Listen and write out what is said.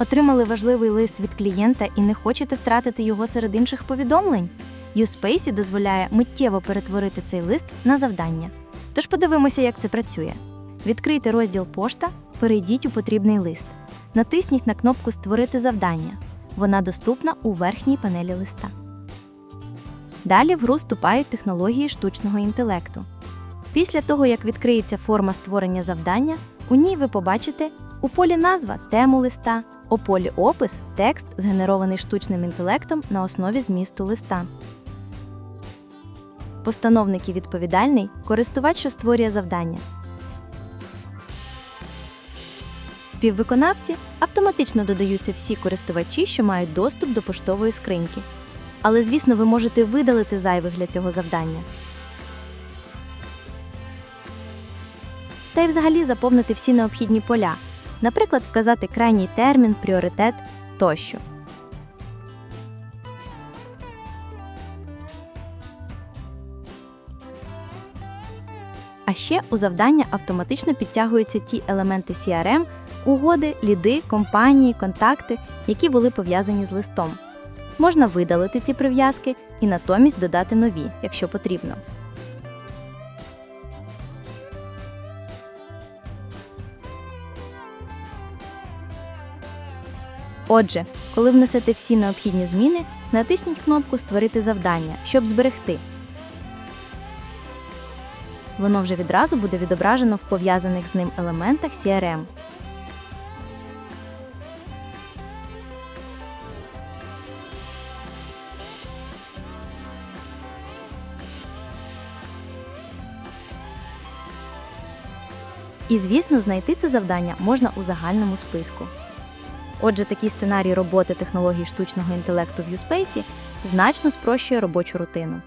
Отримали важливий лист від клієнта і не хочете втратити його серед інших повідомлень? USpace дозволяє миттєво перетворити цей лист на завдання. Тож подивимося, як це працює. Відкрийте розділ Пошта, перейдіть у потрібний лист. Натисніть на кнопку Створити завдання. Вона доступна у верхній панелі листа. Далі в гру вступають технології штучного інтелекту. Після того, як відкриється форма створення завдання, у ній ви побачите у полі назва тему листа, у полі опис текст, згенерований штучним інтелектом на основі змісту листа. Постановник і відповідальний користувач, що створює завдання. Співвиконавці автоматично додаються всі користувачі, що мають доступ до поштової скриньки. Але, звісно, ви можете видалити зайвих для цього завдання. Та й взагалі заповнити всі необхідні поля, наприклад, вказати крайній термін, пріоритет тощо. А ще у завдання автоматично підтягуються ті елементи CRM, угоди, ліди, компанії, контакти, які були пов'язані з листом. Можна видалити ці прив'язки і натомість додати нові, якщо потрібно. Отже, коли внесете всі необхідні зміни, натисніть кнопку Створити завдання, щоб зберегти. Воно вже відразу буде відображено в пов'язаних з ним елементах CRM. І, звісно, знайти це завдання можна у загальному списку. Отже, такий сценарій роботи технологій штучного інтелекту в Юспейсі значно спрощує робочу рутину.